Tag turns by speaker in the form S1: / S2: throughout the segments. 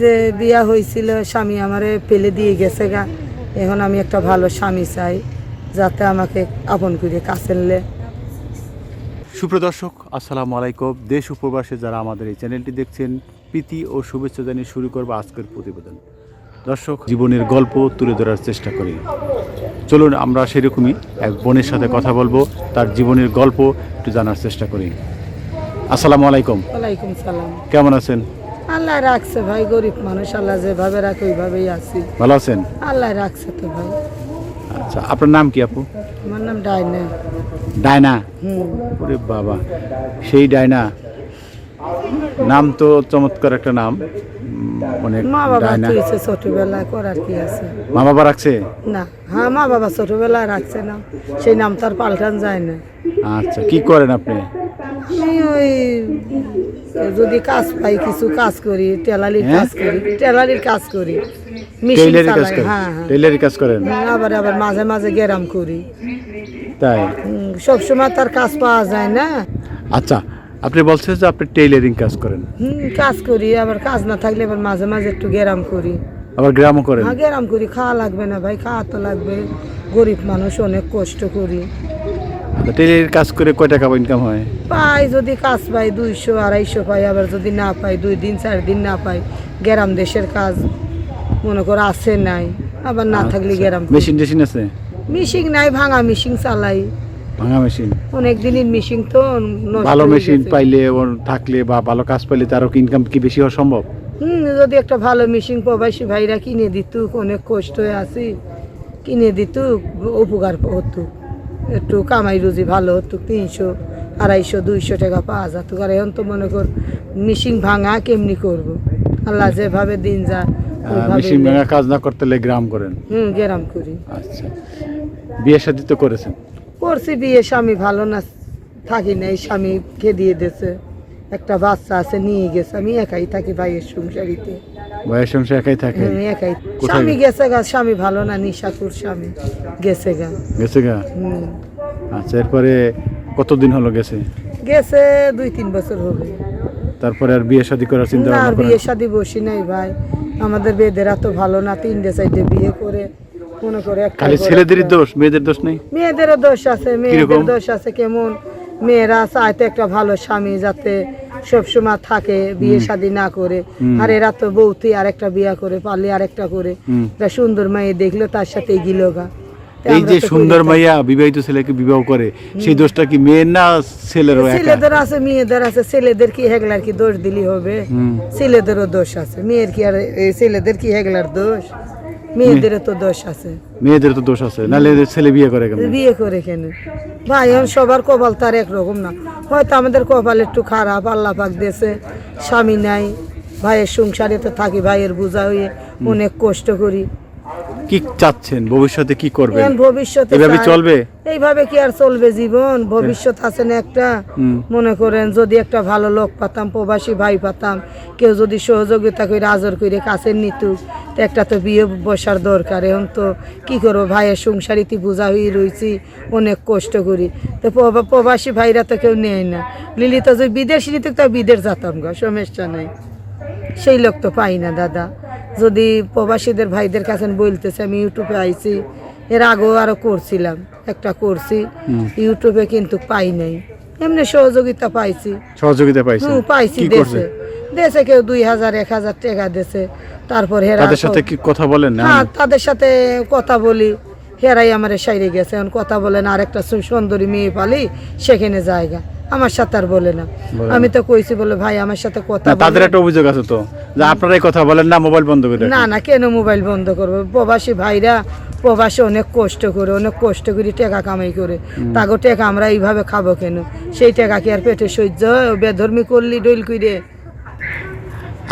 S1: যে বিয়া হয়েছিল স্বামী আমারে ফেলে দিয়ে গেছে গা। এখন আমি একটা ভালো স্বামী চাই যাতে আমাকে আপন করে কাছে নিলে।
S2: সুপ্রদর্শক আসসালামু আলাইকুম। দেশ উপবাসে যারা আমাদের এই চ্যানেলটি দেখছেন প্রীতি ও শুভেচ্ছা জানিয়ে শুরু করব আজকের প্রতিবেদন। দর্শক জীবনের গল্প তুলে ধরার চেষ্টা করি। চলুন আমরা সেরকমই এক বোনের সাথে কথা বলব তার জীবনের গল্প একটু জানার চেষ্টা করি। আসসালামু আলাইকুম।
S1: ওয়ালাইকুম সালাম।
S2: কেমন আছেন?
S1: আল্লাহ রাখছে ভাই গরিব মানুষ আল্লাহ যেভাবে রাখে ওইভাবেই আছি।
S2: ভালো আছেন?
S1: আল্লাহ রাখছে তো ভাই।
S2: আচ্ছা আপনার নাম কি আপু?
S1: আমার নাম ডাইনে।
S2: ডায়না
S1: হুম।
S2: ওরে বাবা সেই ডায়না নাম তো চমৎকার একটা নাম। অনেক
S1: মা বাবা
S2: ডায়না
S1: তুইছে ছোটবেলায় করার কি আছে?
S2: মা বাবা রাখছে?
S1: না হ্যাঁ মা বাবা ছোটবেলায় রাখছে নাম সেই নাম তার পাল্টান যায় না।
S2: আচ্ছা কি করেন আপনি?
S1: ওই যদি কাজ পাই কিছু কাজ করি টেলারির
S2: হ্যাঁ?
S1: কাজ করি টেলারির কাজ করি মেশিন
S2: টেইলারি কাজ
S1: চালাই
S2: করেন?
S1: হ্যাঁ হ্যাঁ।
S2: টেইলারি কাজ করেন?
S1: আবার আবার মাঝে মাঝে গেরাম করি।
S2: তাই?
S1: হুম, সবসময় তার কাজ পাওয়া যায় না।
S2: আচ্ছা আপনি বলছেন যে আপনি টেইলারিং কাজ করেন।
S1: হুম কাজ করি আবার কাজ না থাকলে আবার মাঝে মাঝে একটু গেরাম করি।
S2: আবার গ্রামও করেন?
S1: হ্যাঁ গেরাম করি খাওয়া লাগবে না ভাই খাওয়া তো লাগবে। গরিব মানুষ অনেক কষ্ট করি।
S2: আচ্ছা, টেইলারির কাজ করে কয় টাকা ইনকাম হয়?
S1: পাই যদি কাজ পাই দুইশো আড়াইশো পাই আবার যদি না পাই দুই দিন চার দিন না পাই গেরাম দেশের কাজ মনে করো আছে নাই আবার না থাকলে গেরাম।
S2: মেশিন টেশিন আছে?
S1: মিশিং নাই ভাঙা মিশিং চালাই।
S2: ভাঙা মেশিন
S1: অনেক দিনের মিশিং তো
S2: ভালো মেশিন পাইলে থাকলে বা ভালো কাজ পাইলে তারও ইনকাম কি বেশি হওয়া সম্ভব?
S1: হুম যদি একটা ভালো মেশিন প্রবাসী ভাইরা কিনে দিত অনেক কষ্ট হয়ে আছি কিনে দিত উপকার হতো একটু কামাই রুজি ভালো হতো তিনশো আড়াইশো দুইশো টাকা পাওয়া যেত আর এখন তো মনে কর মিশিং ভাঙা কেমনি করব? আল্লাহ যেভাবে দিন
S2: যা
S1: মিশিং
S2: ভাঙা কাজ না করতে হলে গ্রাম করেন।
S1: হুম গ্রাম করি।
S2: আচ্ছা। বিয়ে শাদী তো করেছেন?
S1: করছি বিয়ে স্বামী ভালো না থাকি নাই স্বামী খেদিয়ে দিয়ে দিয়েছে। একটা বাচ্চা আছে নিয়ে গেছে। আমি একাই থাকি ভাইয়ের সংসারিতে।
S2: বয়স সংসার একাই থাকে?
S1: আমি একাই। স্বামী গেছে? গা স্বামী ভালো না নিশাকুর স্বামী গেছে গা।
S2: গেছে গা? আচ্ছা এরপরে কতদিন হলো গেছে?
S1: গেছে দুই তিন বছর হবে।
S2: তারপরে আর বিয়ে শাদী করার চিন্তা
S1: না বিয়ে শাদি বসি নাই ভাই। আমাদের বেদেরা তো ভালো না তিনটে সাইডে বিয়ে করে মনে করে
S2: খালি
S1: একটা-
S2: দোষ মেয়েদের দোষ নেই?
S1: মেয়েদেরও দোষ আছে মেয়েদের দোষ আছে কেমন? মেয়েরা চাইতে একটা ভালো স্বামী যাতে সবসময় থাকে বিয়ে শাদি না করে। আর এরা তো বৌতি আর একটা বিয়া করে পারলে আর একটা করে সুন্দর মেয়ে দেখল তার সাথে গিল গা।
S2: এই যে সুন্দর মাইয়া বিবাহিত ছেলেকে বিবাহ করে সেই দোষটা কি মেয়ের না ছেলেরও একা?
S1: ছেলেদের আছে মেয়েদের আছে ছেলেদের কি হেগলার কি দোষ দিলি হবে? ছেলেদেরও দোষ আছে মেয়ের কি আর ছেলেদের কি হেগলার দোষ? মেয়েদেরও তো দোষ আছে।
S2: মেয়েদের তো দোষ আছে না ছেলে বিয়ে করে কেন
S1: বিয়ে করে কেন? ভাই এখন সবার কপাল তার একরকম না। হয়তো আমাদের কপাল একটু খারাপ আল্লাহ পাক দিয়েছে স্বামী নাই ভাইয়ের সংসারে তো থাকি ভাইয়ের বোঝা হয়ে অনেক কষ্ট করি।
S2: কি চাচ্ছেন? ভবিষ্যতে কি করবেন?
S1: ভবিষ্যতে
S2: এভাবে চলবে?
S1: এইভাবে কি আর চলবে জীবন? ভবিষ্যৎ আছে না একটা। মনে করেন যদি একটা ভালো লোক পাতাম প্রবাসী ভাই পাতাম কেউ যদি সহযোগিতা করে আজর করে কাছে নিত তো একটা তো বিয়ে বসার দরকার। এখন তো কি করব? ভাইয়ের সংসারিতে বোঝা হয়ে রয়েছি অনেক কষ্ট করি। তো প্রবাসী ভাইরা তো কেউ নেয় না। লিলি তো যে বিদেশি নিতে তো বিদেশ যেতাম গা সমস্যা নেই। সেই লোক তো পাই না দাদা। যদি প্রবাসীদের ভাইদের কাছে বলতেছে আমি ইউটিউবে আইছি এর আগেও আরও করছিলাম একটা করছি ইউটিউবে কিন্তু পাই নাই। এমনি সহযোগিতা পাইছি।
S2: সহযোগিতা
S1: পাইছি
S2: পাইছি
S1: দেশে। দেশে কেউ দুই হাজার এক হাজার টাকা দেশে তারপর হেরা
S2: তাদের সাথে কি কথা বলেন
S1: হ্যাঁ তাদের সাথে কথা বলি হেরাই আমার সাইরে গেছে। এখন কথা বলেন আরেকটা সু- সুন্দরী মেয়ে পালি সেখানে জায়গা। আমার সাথে আর বলে না। আমি তো কইছি বলে ভাই আমার সাথে কথা
S2: তাদের একটা অভিযোগ আছে তো যে আপনারাই কথা বলেন না মোবাইল বন্ধ করে
S1: না না কেন মোবাইল বন্ধ করব? প্রবাসী ভাইরা প্রবাসী অনেক কষ্ট করে অনেক কষ্ট করে টাকা কামাই করে। তাগো টাকা আমরা এইভাবে খাব কেন? সেই টাকা কি আর পেটে সহ্য হয়? বেধর্মী করলি ডইল কইরে।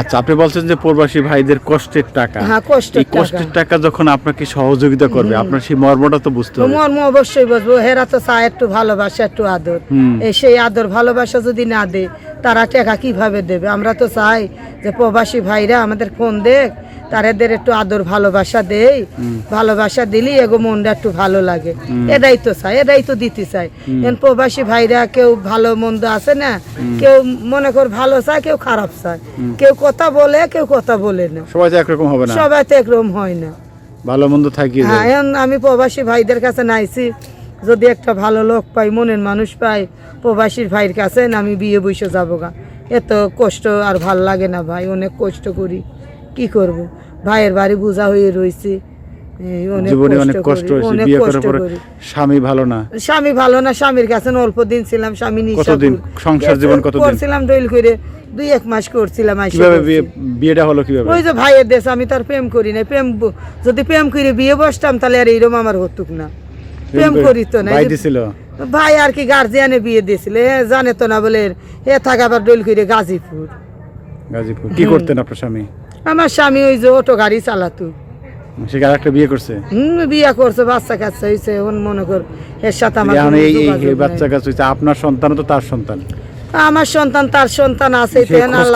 S2: আচ্ছা আপনি বলছেন যে প্রবাসী ভাইদের কষ্টের টাকা।
S1: হ্যাঁ, কষ্টের
S2: এই কষ্টের টাকা। যখন আপনাকে সহযোগিতা করবে আপনার সেই মর্মটা তো বুঝতে হবে।
S1: মর্ম অবশ্যই বুঝব। হেরা তো চায় একটু ভালোবাসা একটু আদর। এই সেই আদর ভালোবাসা যদি না দেয় তারা টাকা কীভাবে দেবে? আমরা তো চাই যে প্রবাসী ভাইরা আমাদের ফোন দেখ তাদের একটু আদর ভালোবাসা দেই। ভালোবাসা দিলি এগো মনটা একটু ভালো লাগে। এটাই তো চাই এটাই তো দিতে চাই। এখন প্রবাসী ভাইরা কেউ ভালো মন্দ আছে না কেউ মনে কর ভালো চায় কেউ খারাপ চায়। কেউ কথা বলে কেউ কথা বলে না।
S2: সবাই তো একরকম হবে না।
S1: সবাই তো একরকম হয় না।
S2: ভালো মন্দ থাকিয়ে
S1: হ্যাঁ এখন আমি প্রবাসী ভাইদের কাছে নাইছি। যদি একটা ভালো লোক পাই মনের মানুষ পাই প্রবাসীর ভাইয়ের কাছে না আমি বিয়ে বসে যাব গা। এত কষ্ট আর ভালো লাগে না ভাই অনেক কষ্ট করি। কি করব? ভাইয়ের বাড়ি বোঝা হয়ে রয়েছি এই অনেক
S2: জীবনে অনেক কষ্ট হয়েছে বিয়ে করার পরে স্বামী ভালো না?
S1: স্বামী ভালো না স্বামীর কাছে অল্প দিন ছিলাম স্বামী
S2: কতদিন? সংসার জীবন কতদিন?
S1: করছিলাম ডইল করে দুই এক মাস করছিলাম
S2: কীভাবে বিয়েটা হলো কীভাবে?
S1: ওই যে ভাইয়ের দেশ আমি তার প্রেম করি না প্রেম যদি প্রেম করে বিয়ে বসতাম তাহলে আর এইরকম আমার হতুক না। প্রেম করি তো না
S2: ভাই দিছিল?
S1: ভাই আর কি গার্জিয়ানে বিয়ে দিয়েছিল জানে তো না বলে এ থাকা আবার ডইল করে গাজীপুর।
S2: গাজীপুর। কি করতেন আপনার স্বামী?
S1: আমার স্বামী ওই যে অটো গাড়ি চালাতো।
S2: সে একটা বিয়ে করছে?
S1: হুম বিয়া করছে বাচ্চা কাচ্চা হয়েছে এখন মনে কর এর সাথে আমার
S2: এই এই-
S1: যোগাযোগ
S2: এই
S1: নাই।
S2: বাচ্চা কাছে হচ্ছে আপনার সন্তান তো তার সন্তান?
S1: আমার সন্তান তার সন্তান আছে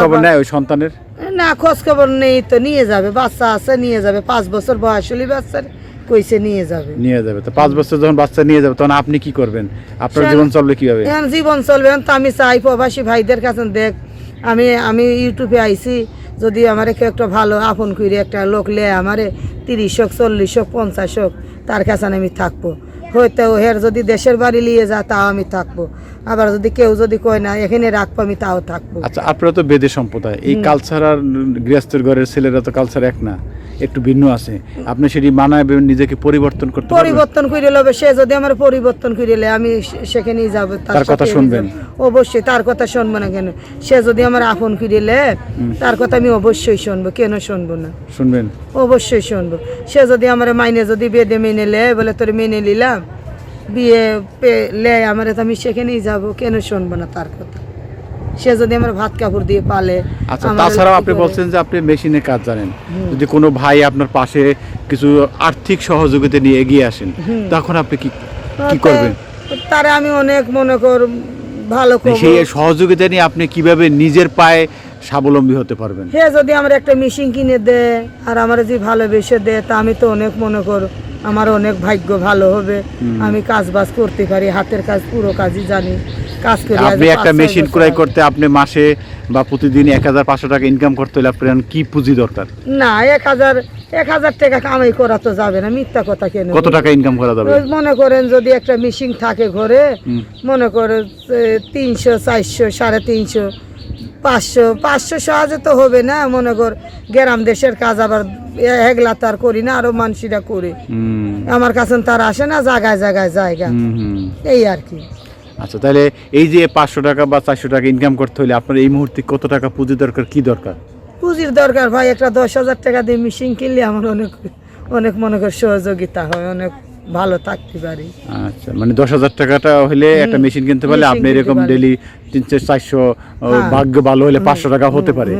S2: খবর ওই সন্তানের?
S1: না খোঁজ খবর নেই তো নিয়ে যাবে বাচ্চা আছে নিয়ে যাবে। পাঁচ বছর বয়স হলে বাচ্চার কইছে নিয়ে যাবে।
S2: নিয়ে যাবে। তো পাঁচ বছর যখন বাচ্চা নিয়ে যাবে তখন আপনি কি করবেন? আপনার জীবন চলবে কীভাবে?
S1: জীবন চলবে তো আমি চাই প্রবাসী ভাইদের কাছে দেখ আমি আমি ইউটিউবে আইছি যদি আমার কেউ একটা ভালো আপন করে একটা লোক লে আমারে তিরিশ হোক চল্লিশ হোক পঞ্চাশ হোক তার কাছে আমি থাকব। হয়তো হের যদি দেশের বাড়ি নিয়ে যা তাও আমি থাকব। আবার যদি কেউ যদি কয় না এখানে রাখব আমি তাও থাকব।
S2: আচ্ছা আপনারা তো বেদে সম্প্রদায়। এই কালচার আর গৃহস্থের ঘরের ছেলেরা তো কালচার এক না। একটু ভিন্ন আছে। আপনি সেটি মানায় নিজেকে পরিবর্তন করতে
S1: পরিবর্তন করে লবে সে যদি আমার পরিবর্তন করে লে আমি সেখানেই যাব
S2: তার কথা শুনবেন?
S1: অবশ্যই তার কথা শুনব না কেন? সে যদি আমার আপন করে লে তার কথা আমি অবশ্যই শুনব কেন শুনব না?
S2: শুনবেন।
S1: অবশ্যই শুনব। সে যদি আমার মাইনে যদি বেদে মেনে লে বলে তোর মেনে নিলাম বিয়ে পে- লে আমার তো আমি সেখানেই যাব কেন শুনব না তার কথা? সে যদি আমার ভাত কাপড় দিয়ে পালে
S2: আচ্ছা তাছাড়াও আপনি বলছেন যে আপনি মেশিনের কাজ জানেন। যদি কোনো ভাই আপনার পাশে কিছু আর্থিক সহযোগিতা নিয়ে এগিয়ে আসেন তখন আপনি কি কি করবেন?
S1: তারা আমি অনেক মনে কর ভালো
S2: সেই সহযোগিতা নিয়ে আপনি কীভাবে নিজের পায়ে স্বাবলম্বী হতে পারবেন?
S1: হ্যাঁ যদি আমার একটা মেশিন কিনে দে আর আমার যে ভালোবেসে দে তা আমি তো অনেক মনে কর আমার অনেক ভাগ্য ভালো হবে। আমি কাজ বাজ করতে পারি হাতের কাজ পুরো কাজই জানি। কাজ করি
S2: আপনি একটা মেশিন ক্রয় করতে আপনি মাসে বা প্রতিদিন এক হাজার পাঁচশো টাকা ইনকাম করতে হলে আপনার কি পুঁজি দরকার?
S1: না এক হাজার এক হাজার টাকা কামাই করা তো যাবে না মিথ্যা কথা কেন
S2: কত টাকা ইনকাম করা যাবে?
S1: মনে করেন যদি একটা মেশিন থাকে ঘরে মনে করে তিনশো চারশো সাড়ে তিনশো পাঁচশো পাঁচশো সহজে তো হবে না মনে কর গ্রাম দেশের কাজ আবার এগলা তার করি না আরও মানুষরা করে। আমার কাছে তার আসে না জায়গায় জায়গায় জায়গা। এই আর কি।
S2: আচ্ছা তাহলে এই যে পাঁচশো টাকা বা চারশো টাকা ইনকাম করতে হলে আপনার এই মুহূর্তে কত টাকা পুঁজি দরকার কি দরকার?
S1: পুঁজির দরকার ভাই একটা দশ হাজার টাকা দিয়ে মেশিন কিনলে আমার অনেক অনেক মনে কর সহযোগিতা হয় অনেক ভালো থাকতে পারি।
S2: আচ্ছা মানে দশ হাজার টাকাটা হলে একটা মেশিন কিনতে পারলে আপনি এরকম। ডেলি তিনশো চারশো
S1: হ্যাঁ।
S2: ভাগ্য ভালো হলে পাঁচশো টাকা হতে পারে।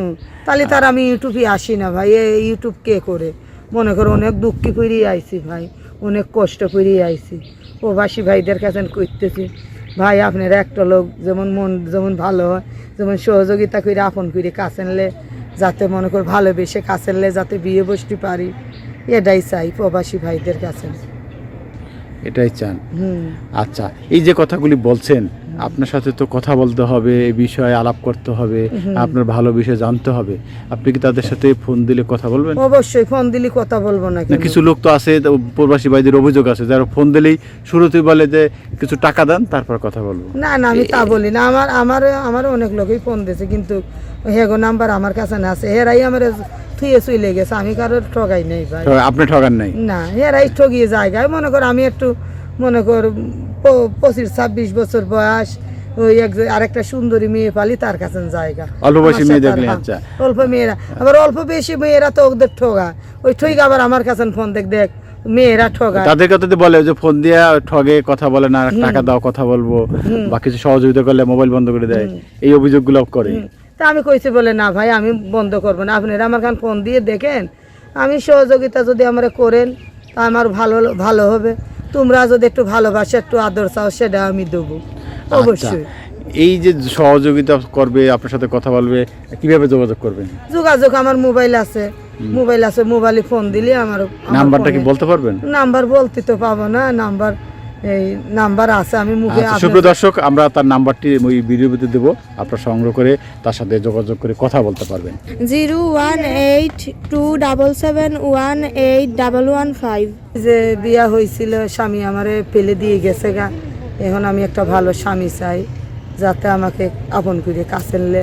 S1: তাহলে তার আমি ইউটিউবে আসি না ভাই ইউটিউব কে করে? মনে করো অনেক দুঃখী করেই আইছি ভাই অনেক কষ্ট করেই আইছি। প্রবাসী ভাইদের কাছে করতেছি ভাই আপনার একটা লোক যেমন মন যেমন ভালো হয় যেমন সহযোগিতা করে আপন করে কাছে নিলে যাতে মনে কর ভালোবেসে কাছে নিলে যাতে বিয়ে বসতে পারি এটাই চাই প্রবাসী ভাইদের কাছে।
S2: এটাই চান?
S1: হুম।
S2: আচ্ছা এই যে কথাগুলি বলছেন আপনার সাথে তো কথা বলতে হবে এই বিষয়ে আলাপ করতে হবে আপনার ভালো বিষয় জানতে হবে। আপনি কি তাদের সাথে ফোন দিলে কথা বলবেন?
S1: অবশ্যই ফোন দিলে কথা বলব না
S2: না, কিছু লোক তো আছে প্রবাসী ভাইদের অভিযোগ আছে যারা ফোন দিলেই শুরুতেই বলে যে কিছু টাকা দেন তারপর কথা বলব।
S1: না না আমি তা বলি না আমার আমার আমার অনেক লোকই ফোন দিয়েছে কিন্তু হেগো নাম্বার আমার কাছে না আছে হেরাই আমার থুয়ে চলে গেছে আমি কারোর ঠগাই নেই ভাই।
S2: আপনি ঠগান নাই?
S1: না হেরাই ঠগিয়ে জায়গায় মনে কর আমি একটু মনে কর পঁচিশ ছাব্বিশ বছর বয়স ওই এক আরেকটা সুন্দরী মেয়ে পালি তার কাছে জায়গা।
S2: অল্প বয়সী মেয়ে
S1: আর-
S2: দেখলে, আচ্ছা।
S1: অল্প মেয়েরা। আবার অল্প বেশি মেয়েরা তো ওদের ঠগা। ওই আবার আমার কাছে ফোন দেখ দেখ মেয়েরা ঠগা।
S2: তাদের কথা তো বলে যে ফোন দিয়ে ঠগে কথা বলে না টাকা দাও কথা বলব বা কিছু সহযোগিতা করলে মোবাইল বন্ধ করে দেয়। এই অভিযোগগুলো করে।
S1: তা আমি কইছি বলে না ভাই আমি বন্ধ করব না। আপনারা আমার কান ফোন দিয়ে দেখেন। আমি সহযোগিতা যদি আমরা করেন তা আমার ভালো ভালো হবে। তোমরা যদি একটু ভালোবাসা একটু আদর চাও সেটা আমি দেবো।
S2: আচ্ছা।
S1: অবশ্যই।
S2: এই যে সহযোগিতা করবে আপনার সাথে কথা বলবে কীভাবে যোগাযোগ করবেন?
S1: যোগাযোগ আমার মোবাইল আছে। মোবাইল আছে মোবাইলে ফোন দিলে আমার আমার
S2: নাম্বারটা কি বলতে পারবেন?
S1: নাম্বার বলতে তো পাবো না নাম্বার এই নাম্বার আছে আমি মুখে
S2: আচ্ছা সুপ্রিয় দর্শক আমরা তার নাম্বারটি ওই ভিডিওর ভিতরে দেবো। আপনারা সংগ্রহ করে তার সাথে যোগাযোগ করে কথা বলতে পারবেন।
S3: Zero one eight two double seven one eight double one five.
S1: যে বিয়া হয়েছিল স্বামী আমারে ফেলে দিয়ে গেছে গা। এখন আমি একটা ভালো স্বামী চাই যাতে আমাকে আপন করে কাছে নিলে।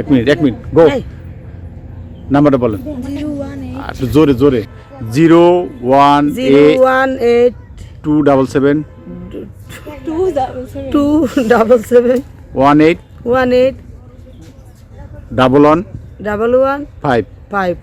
S2: এক মিনিট এক মিনিট গো। নাম্বারটা বলেন।
S3: জিরো ওয়ান
S2: একটু জোরে জোরে। Zero one
S1: zero one eight
S3: two double seven
S1: two double seven
S2: one eight
S1: one eight
S2: double one
S1: double one
S2: five
S1: five